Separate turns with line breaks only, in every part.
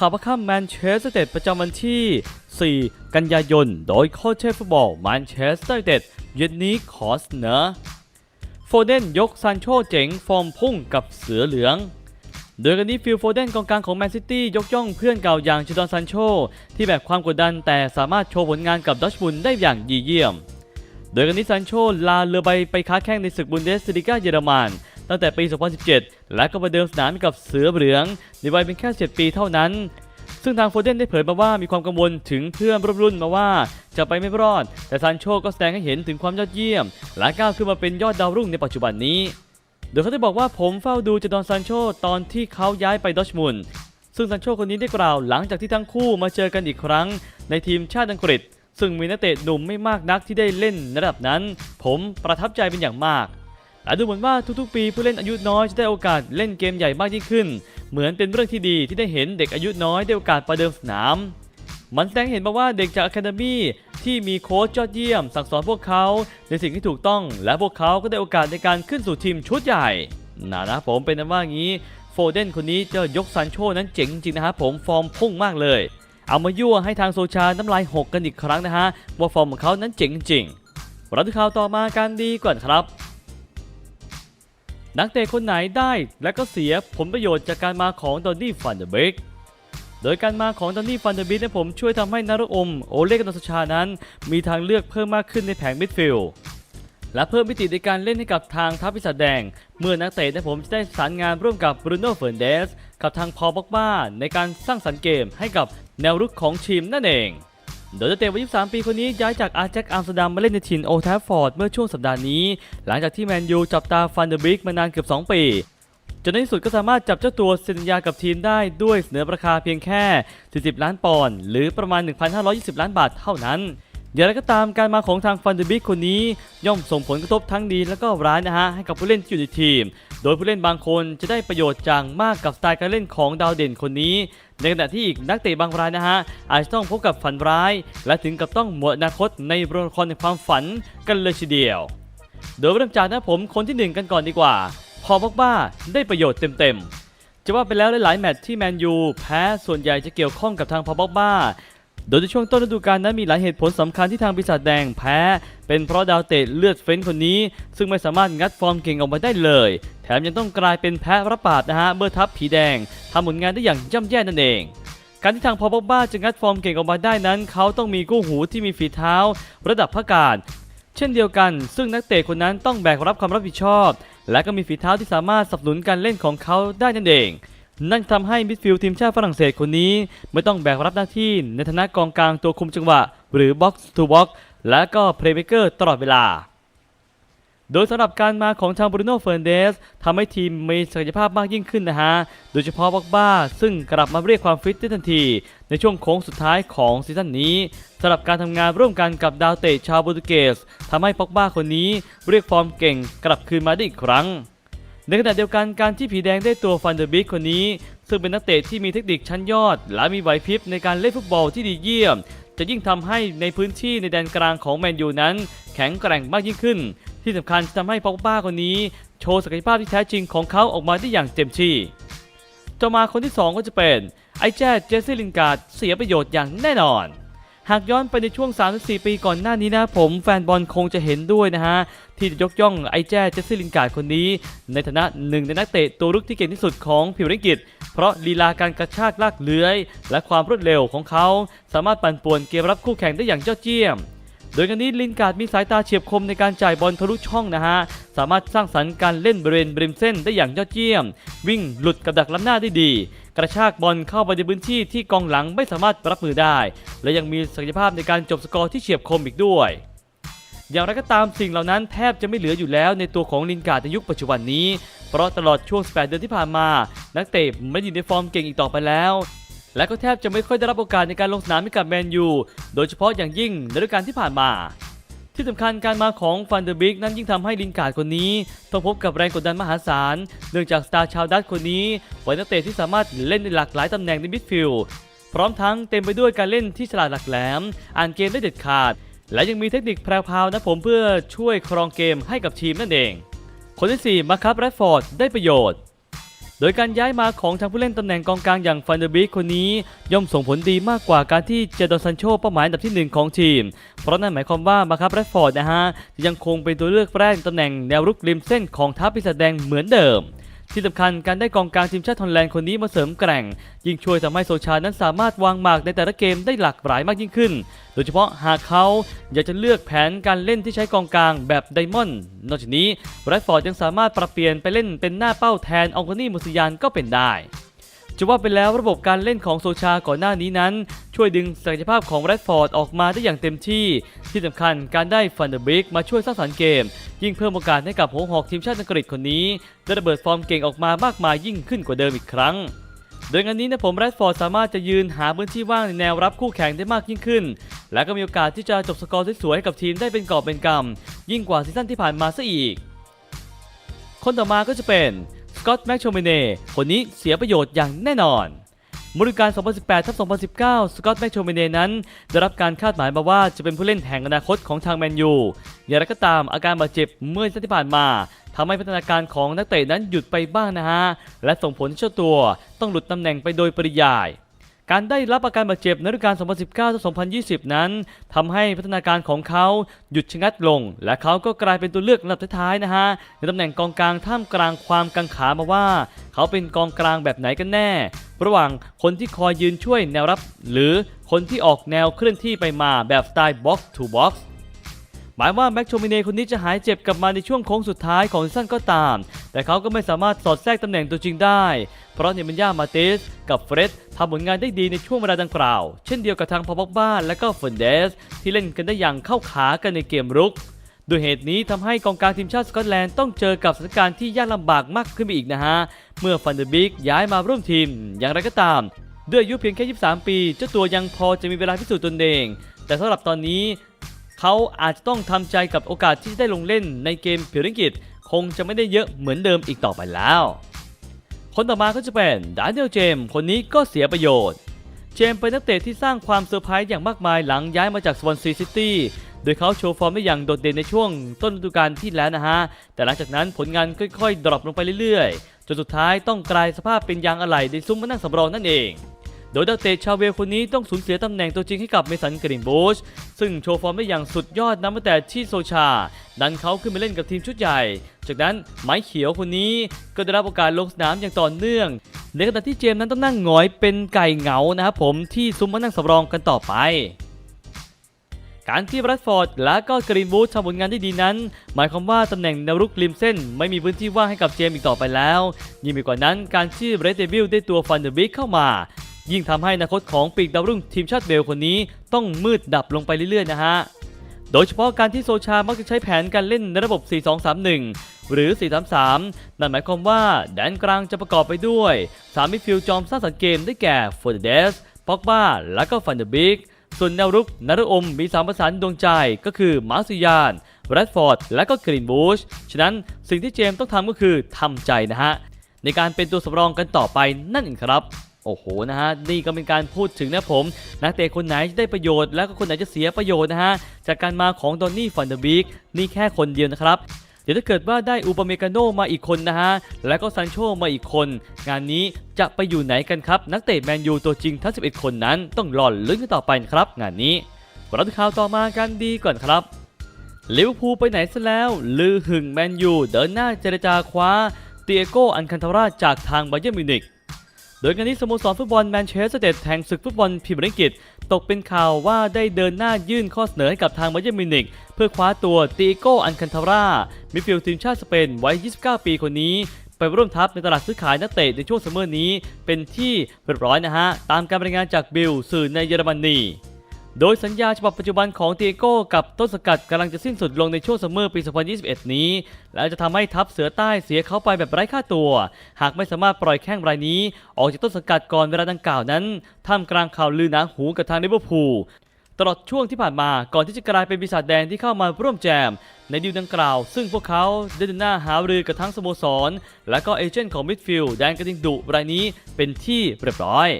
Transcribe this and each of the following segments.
ข่าวประค่ำแมนเชสเตอร์เต็ดประจำวันที่ 4 กันยายน โดยโค้ชเชฟฟุตบอลแมนเชสเตอร์เต็ดเย็นนี้ขอเสนอโฟเดนยกซานโชเจ๋งฟอร์มพุ่งกับเสือเหลือง โดยกันนี้ฟิลโฟเดนกองกลางของแมนซิตี้ยกย่องเพื่อนเก่าอย่างชิดอนซานโชที่แบกความกดดันแต่สามารถโชว์ผลงานกับดอชบุนได้อย่างดีเยี่ยม โดยกันนี้ซานโชลาเรือใบไปค้าแข้งในศึกบุนเดสลิก้าเยอรมัน ตั้งแต่ปี 2017 และก็มาเดิมสนามกับเสือเหลือง ในวัยเพียงแค่ 7 ปีเท่านั้น ซึ่งทางโฟเดนได้เผยมาว่ามีความกังวลถึงเพื่อนร่วมรุ่นมาว่าจะไปไม่รอด แต่ซานโชก็แสดงให้เห็นถึงความยอดเยี่ยม และก้าวขึ้นมาเป็นยอดดาวรุ่งในปัจจุบันนี้ โดยเขาได้บอกว่าผมเฝ้าดูจดอนซานโชตอนที่เขาย้ายไปดอชมุนซึ่งซานโชคนนี้ได้กล่าวหลังจากที่ทั้งคู่มาเจอกันอีกครั้ง ในทีมชาติอังกฤษ ซึ่งมีนักเตะหนุ่มไม่มากนักที่ได้เล่นระดับนั้น ผมประทับใจเป็นอย่างมาก และดูเหมือนว่าทุกๆ ปีผู้เล่นอายุน้อยจะได้โอกาสเล่นเกมใหญ่มากยิ่งขึ้น เหมือนเป็นเรื่องที่ดีที่ได้เห็นเด็กอายุน้อยได้โอกาสประเดิมสนาม มันแสดงเห็นมาว่าเด็กจากอะคาเดมี่ที่มีโค้ชยอดเยี่ยม สั่งสอนพวกเขาในสิ่งที่ถูกต้อง และพวกเขาก็ได้โอกาสในการขึ้นสู่ทีมชุดใหญ่นะนะผมเป็นนั้นว่างี้โฟเดนคนนี้เจะยกซานโชนั้นเจ๋งจริงนะครับผมฟอร์มพุ่งมากเลย เอามายั่วให้ทางโซชาน้ำลายหกกันอีกครั้งนะฮะว่าฟอร์มของเขานั้นเจ๋งจริงเราดูข่าวต่อมากันดีก่อนครับ นักเตะคนไหนได้และก็เสียผลประโยชน์จากการมาของดอนนี่ฟันเดอร์เบกโดยการมาของดอนนี่ฟันเดอร์บิทเนี่ยผมช่วยทำให้นารุอม โอเล็กนอสชานั้น มีทางเลือกเพิ่มมากขึ้นในแผงมิดฟิลด์และเพิ่มมิติในการเล่นให้กับทางทัพพิศาจแดง เมื่อนักเตะเนี่ยผมจะได้สารงานร่วมกับบรูโน่เฟร์นเดส กับทางพอลบ็อกบ้าในการสร้างสรรค์เกมให้กับแนวรุกของทีมนั่นเอง โดยนักเตะวัย 23 ปีคนนี้ย้ายจากอาร์แจ็คอัมสเตอร์ดัมมาเล่นในถิ่นโอแทฟฟอร์ดเมื่อช่วงสัปดาห์นี้ หลังจากที่แมนยูจับตาฟันเดอร์บิกมานานเกือบ 2 ปีจนในที่สุดก็สามารถจับเจ้าตัวเซ็นสัญญากับทีมได้ด้วยเสนอราคาเพียงแค่ 40 ล้านปอนด์หรือประมาณ 1,520 ล้านบาทเท่านั้น อย่างไรก็ตามการมาของทางฟันเดอร์บิกคนนี้ย่อมส่งผลกระทบทั้งดีและก็ร้ายนะฮะให้กับผู้เล่นที่อยู่ในทีม โดยผู้เล่นบางคนจะได้ประโยชน์จากมากกับสไตล์การเล่นของดาวเด่นคนนี้ ในขณะที่อีกนักเตะบางรายนะฮะอาจจะต้องพบกับฝันร้าย และถึงกับต้องหมดอนาคตในละครในความฝันกันเลยทีเดียว โดยเริ่มจากนะผมคนที่หนึ่งกันก่อนดีกว่า พอบอกบ้าได้ประโยชน์เต็มๆจะว่าไปแล้วหลายๆแมตช์ที่แมนยูแพ้ส่วนใหญ่จะเกี่ยวข้องกับทางพอบอกบ้า โดยในช่วงต้นฤดูกาลนั้นมีหลายเหตุผลสำคัญที่ทางปีศาจแดงแพ้ เป็นเพราะดาวเตะเลือดเฟ้นคนนี้ ซึ่งไม่สามารถงัดฟอร์มเก่งออกมาได้เลย แถมยังต้องกลายเป็นแพ้รับบาดนะฮะเมื่อทัพผีแดงทำผลงานได้อย่างย่ำแย่นั่นเองการที่ทางพอบอกบ้าจะงัดฟอร์มเก่งออกมาได้นั้น เขาต้องมีกู้หูที่มีฝีเท้า ระดับพระการ เช่นเดียวกัน ซึ่งนักเตะคนนั้นต้องแบกรับความรับผิดชอบ และก็มีฝีเท้าที่สามารถสนับสนุนการเล่นของเขาได้นั่นเอง นั่นทำให้มิดฟิลด์ทีมชาติฝรั่งเศสคนนี้ ไม่ต้องแบกรับหน้าที่ในฐานะกองกลางตัวคุมจังหวะ หรือ box to box และก็ playmaker ตลอดเวลา โดยสำหรับการมาของทางบรูโน่เฟ r ร์นเดสทำให้ทีมมีศักยภาพมากยิ่งขึ้นนะฮะ โดยเฉพาะบ็อกบ้า ซึ่งกลับมาเรียกความฟิตได้ทันที ในช่วงโค้งสุดท้ายของซีซั่นนี้สำหรับการทำงานร่วมกันกับดาวเตะชาวโปรตุเกสทำให้ป็อกบ้าคนนี้เรียกฟอร์มเก่งกลับคืนมาได้อีกครั้ง ในขณะเดียวกันการที่ผีแดงได้ตัวฟันเดอร์บิกคนนี้ ซึ่งเป็นนักเตะที่มีเทคนิคชั้นยอด และมีไหวพริบในการเล่นฟุตบอลที่ดีเยี่ยม จะยิ่งทำให้ในพื้นที่ในแดนกลางของแมนยูนั้น แข็งแกร่งมากยิ่งขึ้น ที่สำคัญจะทำให้ป็อกบ้าคนนี้ โชว์ศักยภาพที่แท้จริงของเขาออกมาได้อย่างเต็มที่ต่อมาคนที่ 2 ก็จะเป็นไอ้แจ๊เจสซี่ลินการ์ดเสียประโยชน์อย่างแน่นอน หากย้อนไปในช่วง 3-4 ปีก่อนหน้านี้นะผมแฟนบอลคงจะเห็นด้วยนะฮะ ที่จะยกย่องไอ้แจ๊ดเจสซี่ลินการ์ดคนนี้ ในฐานะหนึ่งในนักเตะตัวรุกที่เก่งที่สุดของผิวอังกฤษเพราะลีลาการกระชากลากเลื้อย และความรวดเร็วของเขา สามารถปั่นป่วนเกมรับคู่แข่งได้อย่างยอดเยี่ยมโดยกันนี้ลินการ์ดมีสายตาเฉียบคมในการจ่ายบอลทะลุช่องนะฮะ สามารถสร้างสรรค์การเล่นบริเวณบริมเส้นได้อย่างยอดเยี่ยม วิ่งหลุดกับดักล้ำหน้าได้ดี กระชากบอลเข้าไปในพื้นที่ที่กองหลังไม่สามารถรับมือได้ และยังมีศักยภาพในการจบสกอร์ที่เฉียบคมอีกด้วย อย่างไรก็ตามสิ่งเหล่านั้นแทบจะไม่เหลืออยู่แล้วในตัวของลินการ์ดในยุคปัจจุบันนี้ เพราะตลอดช่วง 18 เดือนที่ผ่านมา นักเตะไม่อยู่ในฟอร์มเก่งอีกต่อไปแล้วและก็แทบจะไม่ค่อยได้รับโอกาสในการลงสนามให้กับแมนยู โดยเฉพาะอย่างยิ่งในฤดูกาลที่ผ่านมา ที่สำคัญการมาของฟันเดอร์บิกนั้นยิ่งทำให้ลินการ์ดคนนี้ ต้องพบกับแรงกดดันมหาศาล เนื่องจากสตาร์ชาวดัตคนนี้เป็นนักเตะที่สามารถเล่นในหลากหลายตำแหน่งในมิดฟิลด์พร้อมทั้งเต็มไปด้วยการเล่นที่ฉลาดหลักแหลม อ่านเกมได้เด็ดขาด และยังมีเทคนิคแพรวๆนะผมเพื่อช่วยครองเกมให้กับทีมนั่นเอง คนที่ 4 มาคับแรดฟอร์ดได้ประโยชน์ โดยการย้ายมาของทางผู้เล่นตำแหน่งกองกลางอย่างฟันเดอร์บิกคนนี้ ย่อมส่งผลดีมากกว่าการที่เจดอนซันโชเป้าหมายอันดับที่หนึ่งของทีม เพราะนั่นหมายความว่ามาครับแรดฟอร์ดนะฮะจะยังคงเป็นตัวเลือกแรกตำแหน่งแนวรุกริมเส้นของทัพปีศาจแดงเหมือนเดิม ที่สำคัญการได้กองกลางทีมชาติฮอลแลนด์คนนี้มาเสริมแกร่ง ยิ่งช่วยทำให้โซชานั้นสามารถวางหมากในแต่ละเกมได้หลากหลายมากยิ่งขึ้น โดยเฉพาะหากเขาอยากจะเลือกแผนการเล่นที่ใช้กองกลางแบบไดมอนด์นอกจากนี้แรดฟอร์ดยังสามารถปรับเปลี่ยนไปเล่นเป็นหน้าเป้าแทนองคานี่มุสยานก็เป็นได้ จะว่าไปแล้วระบบการเล่นของโซชาก่อนหน้านี้นั้น ช่วยดึงศักยภาพของแรดฟอร์ดออกมาได้อย่างเต็มที่ ที่สำคัญการได้ฟันเดอร์บิกมาช่วยสร้างสรรค์เกม ยิ่งเพิ่มโอกาสให้กับหัวหอกทีมชาติอังกฤษคนนี้ได้ระเบิดฟอร์มเก่งออกมามากมายยิ่งขึ้นกว่าเดิมอีกครั้งโดยงานนี้นะผมแรดฟอร์ดสามารถจะยืนหาพื้นที่ว่างในแนวรับคู่แข่งได้มากยิ่งขึ้น และก็มีโอกาสที่จะจบสกอร์สวยๆให้กับทีมได้เป็นกอบเป็นกำยิ่งกว่าซีซั่นที่ผ่านมาซะอีก คนต่อมาก็จะเป็น กอตต์แม็กโชเมเน่คนนี้เสียประโยชน์อย่างแน่นอนฤดูกาล 2018 ทับ 2019 สกอตต์แมคโชเมเนนั้น ได้รับการคาดหมายมาว่าจะเป็นผู้เล่นแห่งอนาคตของทางแมนยู อย่างไรก็ตามอาการบาดเจ็บเมื่อซีซั่นที่ผ่านมาทำให้พัฒนาการของนักเตะนั้นหยุดไปบ้างนะฮะ และส่งผลให้เจ้าตัวต้องหลุดตำแหน่งไปโดยปริยาย การได้รับอาการบาดเจ็บในฤดูกาล 2019-2020 นั้นทำให้พัฒนาการของเขาหยุดชะงักลง และเขาก็กลายเป็นตัวเลือกลำดับท้ายๆนะฮะในตำแหน่งกองกลางท่ามกลางความกังขามาว่า เขาเป็นกองกลางแบบไหนกันแน่ ระหว่างคนที่คอยยืนช่วยแนวรับ หรือคนที่ออกแนวเคลื่อนที่ไปมาแบบสไตล์ box to box หมายว่าแม็กโชมิเน่คนนี้จะหายเจ็บกลับมาในช่วงโค้งสุดท้ายของซีซั่นก็ตาม แต่เขาก็ไม่สามารถสอดแทรกตำแหน่งตัวจริงได้ เพราะเนมันย่ามาเตสกับเฟร็ดทำผลงานได้ดีในช่วงเวลาดังกล่าว เช่นเดียวกับทางพอบอกบ้าและก็เฟนเดส ที่เล่นกันได้อย่างเข้าขากันในเกมรุกด้วยเหตุนี้ทำให้กองกลางทีมชาติสกอตแลนด์ต้องเจอกับสถานการณ์ที่ยากลำบากมากขึ้นไปอีกนะฮะ เมื่อฟันเดอร์บิกย้ายมาร่วมทีม อย่างไรก็ตาม ด้วยอายุเพียงแค่ 23 ปี เจ้าตัวยังพอจะมีเวลาพิสูจน์ตนเอง แต่สำหรับตอนนี้ เขาอาจจะต้องทำใจกับโอกาสที่จะได้ลงเล่นในเกมพิริกิต คงจะไม่ได้เยอะเหมือนเดิมอีกต่อไปแล้ว คนต่อมาก็จะเป็นดานิเอลเจมคนนี้ก็เสียประโยชน์ เจมเป็นนักเตะที่สร้างความเซอร์ไพรส์อย่างมากมายหลังย้ายมาจากสวอนซีซิตี้โดยเขาโชว์ฟอร์มได้อย่างโดดเด่นในช่วงต้นฤดูกาลที่แล้วนะฮะ แต่หลังจากนั้นผลงานค่อยๆ ดรอปลงไปเรื่อยๆ จนสุดท้ายต้องกลายสภาพเป็นยางอะไหล่ในซุ้มมานั่งสำรองนั่นเอง โดยนักเตะชาวเวลคนนี้ต้องสูญเสียตำแหน่งตัวจริงให้กับเมสันกรีนบูชซึ่งโชว์ฟอร์มได้อย่างสุดยอดนับตั้งแต่ที่โซชา ดันเขาขึ้นมาเล่นกับทีมชุดใหญ่ จากนั้นไม้เขียวคนนี้ก็ได้รับโอกาสลงสนามอย่างต่อเนื่องในขณะที่เจมส์นั้นต้องนั่งหงอยเป็นไก่เหงานะครับผมที่ซุ้มมานั่งสำรองกันต่อไปการที่แรดฟอร์ดและก็กรีนบูธทำผลงานได้ดีนั้น หมายความว่าตำแหน่งแนวรุกริมเส้น ไม่มีพื้นที่ว่างให้กับเจมส์อีกต่อไปแล้ว ยิ่งไปกว่านั้นการที่เรดเดวิลได้ตัวฟันเดอร์บิกเข้ามา ยิ่งทำให้อนาคตของปีกดาวรุ่งทีมชาติเบลคนนี้ต้องมืดดับลงไปเรื่อยๆนะฮะ โดยเฉพาะการที่โซชามักจะใช้แผนการเล่นในระบบ 4-2-3-1 หรือ 4-3-3 นั่นหมายความว่าแดนกลางจะประกอบไปด้วย3มิดฟิลด์จอมสร้างสรรค์เกมได้แก่ฟอร์เดสป็อกบ้าและก็ฟันเดอร์บิกส่วนแนวรุกนารอมมีสามประสานดวงใจก็คือมาร์ซิยานแรดฟอร์ด และก็กรีนบูช ฉะนั้นสิ่งที่เจมส์ต้องทำก็คือทำใจนะฮะ ในการเป็นตัวสำรองกันต่อไปนั่นเองครับ โอ้โหนะฮะนี่ก็เป็นการพูดถึงนะผม นักเตะคนไหนจะได้ประโยชน์แล้วก็คนไหนจะเสียประโยชน์นะฮะจากการมาของดอนนี่ฟันเดอร์บิกนี่แค่คนเดียวนะครับเดี๋ยวถ้าเกิดว่าได้อูปาเมกาโนมาอีกคนนะฮะ แล้วก็ซันโชมาอีกคน งานนี้จะไปอยู่ไหนกันครับ นักเตะแมนยูตัวจริงทั้ง 11 คนนั้นต้องรอนลุ้นกันต่อไปครับ งานนี้เราดูข่าวต่อมากันดีก่อนครับลิเวอร์พูลไปไหนซะแล้ว ลือหึงแมนยูเดินหน้าเจรจาคว้าเตียโกอันคันทาราจากทางไบเยร์มิวนิก โดยงานนี้สโมสรฟุตบอลแมนเชสเตอร์เดแห่งศึกฟุตบอลพรีเมียร์ลีกอังกฤษตกเป็นข่าวว่าได้เดินหน้ายื่นข้อเสนอให้กับทางไบเยร์นมิวนิกเพื่อคว้าตัวตีโกอันคันทารามิดฟิลด์ทีมชาติสเปนวัย 29 ปีคนนี้ไปร่วมทัพในตลาดซื้อขายนักเตะในช่วงซัมเมอร์นี้เป็นที่เรียบร้อยนะฮะ ตามการรายงานจากบิลสื่อในเยอรมนี โดยสัญญาฉบับปัจจุบันของเตียโก้กับต้นสกัดกำลังจะสิ้นสุดลงในช่วงซัมเมอร์ปี 2021 นี้ และจะทำให้ทัพเสือใต้เสียเขาไปแบบไร้ค่าตัว หากไม่สามารถปล่อยแข้งรายนี้ ออกจากต้นสกัดก่อนเวลาดังกล่าวนั้นท่ามกลางข่าวลือหนาหูกับทางลิเวอร์พูลตลอดช่วงที่ผ่านมาก่อนที่จะกลายเป็นปีศาจแดงที่เข้ามาร่วมแจม ในดีลดังกล่าว ซึ่งพวกเขาได้เดินหน้าหารือกับทั้งสโมสร และก็เอเจนต์ของมิดฟิลด์แดนกระทิงดุรายนี้เป็นที่เรียบร้อย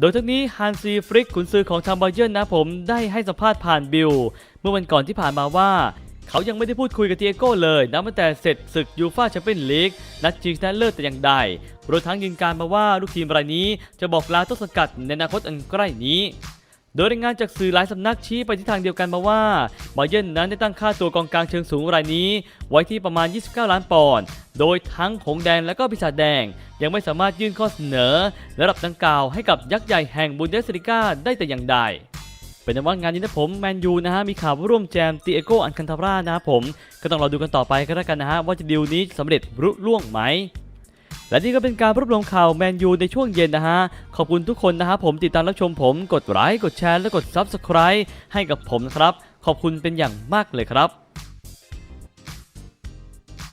โดยทั้งนี้ฮันซีฟริกขุนซือของทางบาเยิร์นนะผมได้ให้สัมภาษณ์ผ่านบิล เมื่อวันก่อนที่ผ่านมาว่า เขายังไม่ได้พูดคุยกับเตียโก้เลยนับตั้งแต่เสร็จศึกยูฟ่าแชมเปี้ยนลีกนัดชิงชนะเลิศแต่อย่างใดรวมทั้งยืนการมาว่าลูกทีมรายนี้จะบอกลาต้นสังกัดในอนาคตอันใกล้นี้ โดยรายงานจากสื่อหลายสำนักชี้ไปที่ทางเดียวกันมาว่าบาเยนนั้นได้ตั้งค่าตัวกองกลางเชิงสูงรายนี้ ไว้ที่ประมาณ 29 ล้านปอนด์ โดยทั้งหงแดงและก็ปีศาจแดง ยังไม่สามารถยื่นข้อเสนอระดับดังกล่าวให้กับยักษ์ใหญ่แห่งบุนเดสลิก้าได้แต่อย่างใดเป็นว่างานนี้นะผมแมนยูนะฮะมีข่าวว่าร่วมแจมตีเอโกอันคันทาร่านะครับผม ก็ต้องรอดูกันต่อไปก็แล้วกันนะฮะว่าจะดีลนี้สำเร็จรุ่ล่วงไหม และนี่ก็เป็นการรวบรวมข่าวแมนยูในช่วงเย็นนะฮะ ขอบคุณทุกคนนะฮะผมติดตามรับชมผม กดไลค์กดแชร์และกด Subscribe ให้กับผมนะครับ ขอบคุณเป็นอย่างมากเลยครับ